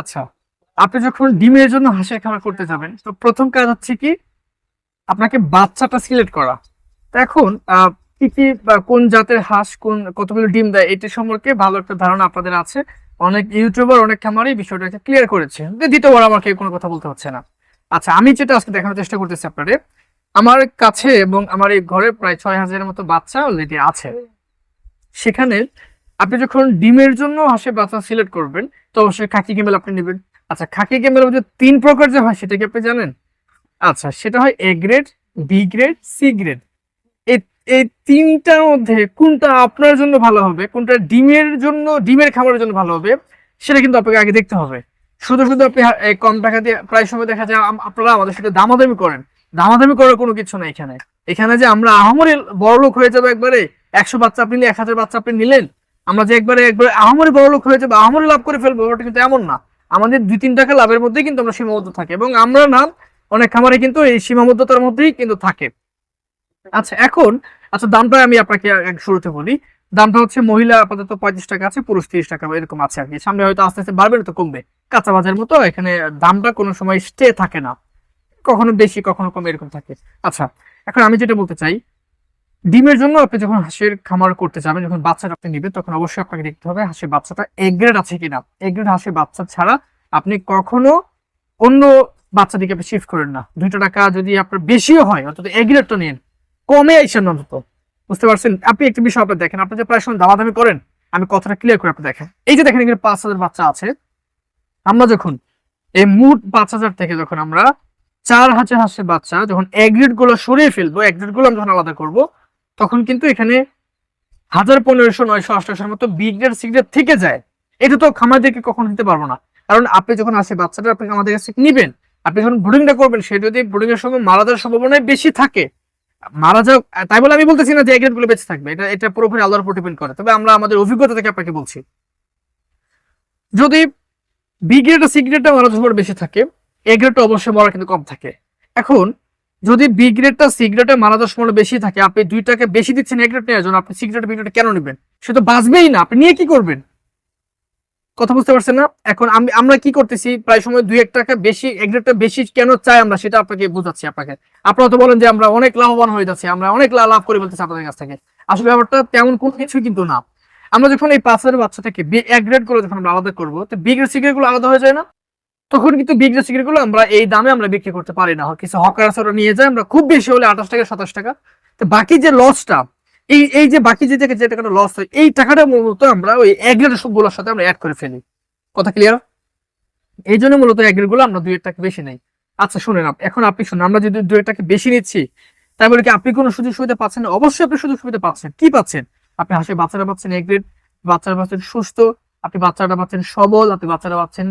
আচ্ছা আপনি যখন ডিমের জন্য হাঁসের খামার করতে যাবেন তো প্রথম কাজ হচ্ছে কি আপনাকে বাচ্চাটা সিলেক্ট করা। তো এখন কি কি কোন জাতের হাঁস কোন কতগুলো ডিম দেয় এটি সম্পর্কে ভালো একটা ধারণা আপনাদের আছে। অনেক ইউটিউবার অনেক খামারই বিষয়টাকে ক্লিয়ার করেছে। দ্বিতীয়বার আমাকে কোনো কথা বলতে হচ্ছে না। আচ্ছা আমি যেটা আজকে দেখানোর চেষ্টা করতেছি আপনাদের আমার কাছে এবং আমার এই ঘরে প্রায় ছয় হাজারের মতো বাচ্চা অলরেডি আছে। সেখানে আপনি যখন ডিমের জন্য হাঁসের বাচ্চা সিলেক্ট করবেন, তো অবশ্যই খাকি গেমেল আপনি নেবেন। আচ্ছা খাকি গেমের মধ্যে তিন প্রকার যে হয়, সেটা কি আপনি জানেন? আচ্ছা সেটা হয় A grade B grade C grade এই তিনটার মধ্যে কোনটা আপনার জন্য ভালো হবে, কোনটা ডিমের জন্য, ডিমের খাবারের জন্য ভালো হবে, সেটা কিন্তু আপনাকে আগে দেখতে হবে। শুধু শুধু আপনি কম টাকা দিয়ে প্রায় সময় দেখা যায় আপনারা আমাদের সাথে দামাদামি করেন। দামাদামি করার কোনো কিছু না এখানে। এখানে যে আমরা আহামরি বড় লোক হয়ে যাব একবারে, একশো বাচ্চা আপনি এক হাজার বাচ্চা আপনি নিলেন আমরা যে একবারে একবারে আহামরি বড় লোক হয়ে যাব আহামরি লাভ করে ফেলব, ওটা কিন্তু এমন না। আমাদের দুই তিন টাকা লাভের মধ্যেই কিন্তু আমরা সীমাবদ্ধ থাকি এবং আমরা না, অনেক খামারে কিন্তু এই সীমাবদ্ধতার মধ্যেই কিন্তু থাকে। আচ্ছা এখন আচ্ছা দামটা আমি আপনাকে শুরুতে বলি। দামটা হচ্ছে মহিলা আপাতত পঁয়ত্রিশ টাকা আছে, পুরুষ তিরিশ টাকা এরকম আছে আর কি। সামনে হয়তো আস্তে আস্তে বাড়বে তো কমবে। কাঁচা বাজার মতো এখানে দামটা কোনো সময় স্টে থাকে না। কখনো বেশি, কখনো কম এরকম থাকে। আচ্ছা এখন আমি যেটা বলতে চাই ডিমের জন্য আপনি যখন হাঁসের খামার করতে যাবেন, যখন বাচ্চাটা আপনি নেবেন, তখন অবশ্যই আপনাকে দেখতে হবে হাঁসের বাচ্চাটা এগ্রেড আছে কিনা। এগ্রেড হাঁসের বাচ্চা ছাড়া আপনি কখনো অন্য বাচ্চা দিকে আপনি শিফট করেন না। দুইটা টাকা যদি আপনার বেশিও হয় অন্তত এগ্রেডটা নিন, কমে আইসেন অন্তত। বুঝতে পারছেন? আপনি একটি বিষয় আপনার দেখেন, আপনি যে প্রায় সময় দামাদামি করেন, আমি কথাটা ক্লিয়ার করে আপনি দেখেন এই যে দেখেন, এখানে পাঁচ হাজার বাচ্চা আছে। আমরা যখন এই মোট পাঁচ হাজার থেকে যখন আমরা চার হাজার হাঁসের বাচ্চা যখন এগ্রেডগুলো সরিয়ে ফেলব এগ্রেডগুলো আমরা যখন আলাদা করব তখন কিন্তু এখানে হাজার পনেরোশো, নয়শো আঠারোশোর মতো বিগ্রেড সিগ্রেড থেকে যায়। এটা তো খামারদেরকে কখনো দিতে পারব না। কারণ আপনি যখন আসে, বাচ্চাটা আপনি আমাদের কাছে নিবেন, আপনি যখন ব্রুডিংটা করবেন, সে যদি ব্রুডিং এর সময় মারা যাওয়ার সম্ভাবনাই বেশি থাকে, মারা যাও, তাই বলে আমি বলতেছি না যে এগ্রেডগুলো বেঁচে থাকবে, এটা এটা পুরোপুরি আল্লাহর উপর ডিপেন্ড করে। তবে আমরা আমাদের অভিজ্ঞতা থেকে আপনাকে বলছি। যদি বি গ্রেড মারা যাওয়ার বেশি থাকে এ গ্রেডটা অবশ্যই মরা কিন্তু কম থাকে। এখন যদি বি গ্রেডটা সি গ্রেডে মারা যাওয়ার সময় বেশি থাকে, আপনি দুইটাকে বেশি দিচ্ছেন এ গ্রেড নেওয়ার জন্য, আপনি সি গ্রেড বি গ্রেড কেন নেবেন? সে তো বাঁচবেই না, আপনি নিয়ে কি করবেন? কথা বুঝতে পারছেন না? এখন আমি, আমরা কি করতেছি? প্রায় সময় দুই এক টাকা বেশি এক গ্রেডটা বেশি কেন চাই আমরা, সেটা আপনাকে বোঝাচ্ছি আপনাকে। আপনারা তো বলেন যে আমরা অনেক লাভবান হয়ে যাচ্ছি, আমরা অনেক লাভ করে বলতেছি আপনাদের কাছ থেকে। আসলে ব্যাপারটা তেমন কোনো কিছুই কিন্তু না। আমরা যখন এই পাঁচ হাজার বাচ্চা থেকে বি এক গ্রেড করে যখন আমরা আলাদা করব, তো বি গ্রেড সি গ্রেডগুলো আলাদা হয়ে যায় না? তখন কিন্তু বি গ্রেড সি গ্রেডগুলো আমরা এই দামে আমরা বিক্রি করতে পারি না। কিছু হকার আছে, ওরা নিয়ে যায়, আমরা খুব বেশি হলে আঠাশ টাকা, সাতাশ টাকা। তো বাকি যে লসটা এই এই যে বাকি যে যে টাকাটা লস হয়, এই টাকাটা মূলত আমরা ওই এক গ্রেড সবগুলোর সাথে আমরা অ্যাড করে ফেলি। কথা ক্লিয়ার এই জন্য মূলত এক গ্রেডগুলো আমরা দুই টাকা বেশি নেই। আচ্ছা শুনেন এখন আপনি শুনুন, আমরা যদি দুই টাকা বেশি নিচ্ছি তাই বলে কি আপনি কোনো সুযোগ সুবিধা পাচ্ছেন অবশ্যই আপনি সুযোগ সুবিধা পাচ্ছেন। কি পাচ্ছেন? আপনি হাসে বাচ্চারা পাচ্ছেন এক গ্রেড বাচ্চারা পাচ্ছেন সুস্থ, আপনি বাচ্চাটা পাচ্ছেন সবল, আপনি বাচ্চারা পাচ্ছেন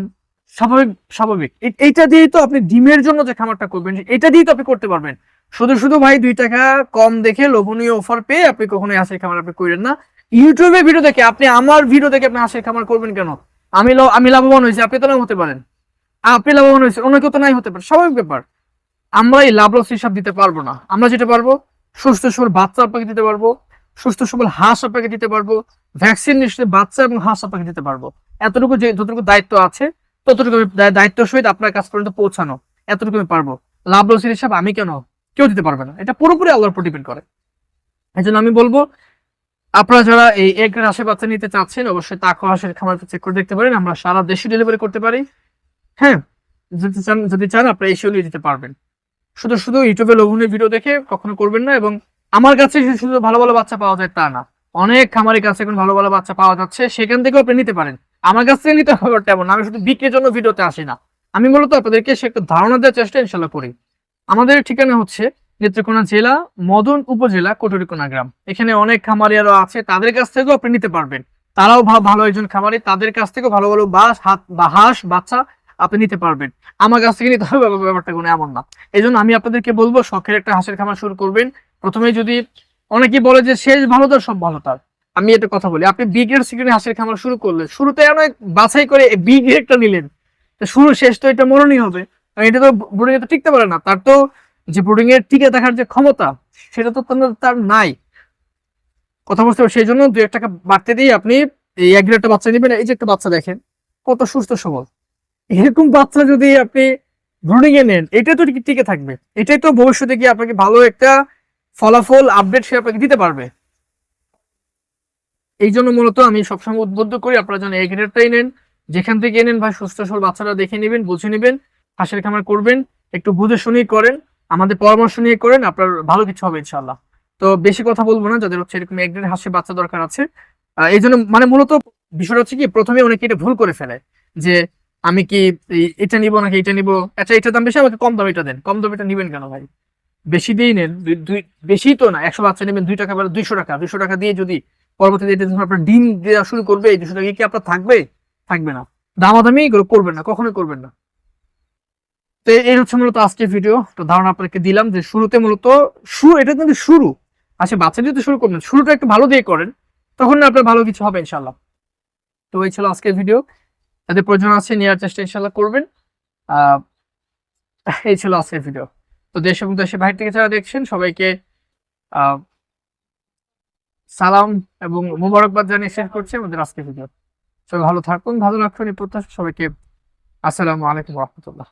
স্বাভাবিক স্বাভাবিক। এইটা দিয়েই তো আপনি ডিমের জন্য যে খামারটা করবেন, এটা দিয়েই তো আপনি করতে পারবেন। শুধু শুধু ভাই দুই টাকা কম দেখে লোভনীয় অফার পেয়ে আপনি কখনোই হাঁসের খামার আপনি করেন না। ইউটিউবে ভিডিও দেখে আপনি, আমার ভিডিও দেখে আপনি হাঁসের খামার করবেন কেন? আমি আমি লাভবান হয়েছি, আপনি তো নাও হতে পারেন। আপনি লাভবান হয়েছে অন্য কেউ তো নাই হতে পারে, স্বাভাবিক ব্যাপার। আমরা এই লাভ লস হিসাব দিতে পারব না। আমরা যেটা পারব, সুস্থ সবল বাচ্চা আপনাকে দিতে পারব, সুস্থ সবল হাঁস আপনাকে দিতে পারব ভ্যাকসিন নিশ্চয়ই বাচ্চা এবং হাঁস আপনাকে দিতে পারব। এতটুকু যে, যতটুকু দায়িত্ব আছে ততটুকু আমি দায়িত্ব সহিত আপনার কাছ পর্যন্ত পৌঁছানো, এতটুকু আমি পারব। লাভ লসের হিসাব আমি কেন? কেউ দিতে পারবে না। এটা পুরোপুরি আল্লাহর উপর ডিপেন্ড করে। এই জন্য আমি বলব, আপনারা যারা এই এক হাঁসের বাচ্চা নিতে চাচ্ছেন, অবশ্যই তাকো হাঁসের খামার চেক করে দেখতে পারেন। আমরা সারা দেশে ডেলিভারি করতে পারি। হ্যাঁ যদি চান যদি চান, আপনারা এসেও নিয়ে দিতে পারবেন। শুধু শুধু ইউটিউবে লোভনীয় ভিডিও দেখে কখনো করবেন না এবং আমার কাছে শুধু ভালো ভালো বাচ্চা পাওয়া যায় তা না। অনেক খামারের কাছে এখন ভালো ভালো বাচ্চা পাওয়া যাচ্ছে। সেখান থেকেও আপনি নিতে পারেন। আমার কাছ থেকে নিতে হবে তেমন, আমি শুধু বিক্রির জন্য ভিডিওতে আসি না। আমি মূলত আপনাদেরকে সে একটা ধারণা দেওয়ার চেষ্টা ইনশাল্লাহ করি। আমাদের ঠিকানা হচ্ছে নেত্রকোনা জেলা, মদন উপজেলা, কটুরিকোনা গ্রাম। এখানে অনেক খামারিয়ারও আছে, তাদের কাছ থেকেও আপনি নিতে পারবেন। তারাও ভালো একজন খামারি, তাদের কাছ থেকেও ভালো ভালো বাস, হাত বা হাঁস, বাচ্চা আপনি নিতে পারবেন। আমার কাছ থেকে নিতে হবে ব্যাপারটা কোনো এমন না। এই আমি আপনাদেরকে বলব, শখের একটা হাঁসের খামার শুরু করবেন। প্রথমে যদি অনেকেই বলে যে শেষ ভালো তার সব ভালো তার। আমি একটা কথা বলি, আপনি বি গ্রেড সি গ্রেড হাঁসের খামার শুরু করলেন, শুরুতে অনেক বাছাই করে বি গ্রেডটা নিলেন। তো শুরু শেষ তো এটা মরণই হবে। এটা তো ব্রুডিং এ তো টিকতে পারে না। তার তো যে ব্রুডিং এর টিকে থাকার যে ক্ষমতা, সেটা তো তার- নাই। কথা পারছি সেই জন্য দু এক টাকা বাড়তে দিয়ে আপনি এই এক গ্রেডটা বাচ্চা নেবেন। এই যে একটা বাচ্চা দেখেন, কত সুস্থ সবল। এরকম বাচ্চা যদি আপনি ব্রুডিং এ নেন এটা তো টিকে থাকবে। এটাই তো ভবিষ্যতে গিয়ে আপনাকে ভালো একটা ফলাফল আপডেট সে আপনাকে দিতে পারবে। এই জন্য মূলত আমি সবসময় উদ্বুদ্ধ করি, আপনারা যেন এই গ্রেডটাই নেন। যেখান থেকে নেন ভাই, সুস্থ সবল বাচ্চারা দেখে নেবেন, বুঝে নেবেন, হাঁসের খামার করবেন, একটু বুঝে শুনেই করেন, আমাদের পরামর্শ নিয়ে করেন, আপনার ভালো কিছু হবে ইনশাল্লাহ তো বেশি কথা বলব না, যাদের হচ্ছে এরকম এক হাঁসের বাচ্চা দরকার আছে। এই জন্য মানে মূলত বিষয়টা হচ্ছে কি, প্রথমে অনেকে এটা ভুল করে ফেলে যে আমি কি এটা নিব নাকি এটা নিব আচ্ছা এটা দাম বেশি, আমাকে কম দাম এটা দেন, কম দাম এটা নিবেন কেন ভাই? বেশি দিয়ে নেন দুই বেশি তো না, একশো বাচ্চা নেবেন, দুই টাকা বা দুইশো টাকা দুইশো টাকা দিয়ে যদি পরবর্তীতে এটা আপনার ডিম দেওয়া শুরু করবে, এই দুশো টাকা কি আপনার থাকবে? থাকবে না। দামাদামি এগুলো করবেন না, কখনোই করবেন না। তো এই হচ্ছে মূলত আজকের ভিডিও তো ধারণা আপনাকে দিলাম যে শুরুতে মূলত শুরু এটা কিন্তু শুরু। আচ্ছা বাচ্চা তো শুরু করবেন, শুরুটা একটু ভালো দিয়ে করেন, তখন না আপনার ভালো কিছু হবে ইনশাল্লাহ তো এই ছিল আজকের ভিডিও যাদের প্রয়োজন আছে নেওয়ার চেষ্টা ইনশাল্লাহ করবেন। এই ছিল আজকের ভিডিও তো দেশ এবং দেশের বাইরে থেকে যারা দেখছেন, সবাইকে, আহ সালাম এবং মোবারকবাদ জানিয়ে শেষ করছি আমাদের আজকের ভিডিও। সবাই ভালো থাকুন, ভালো রাখুন এই প্রত্যাশা সবাইকে। আসসালামু আলাইকুম রহমতুল্লাহ।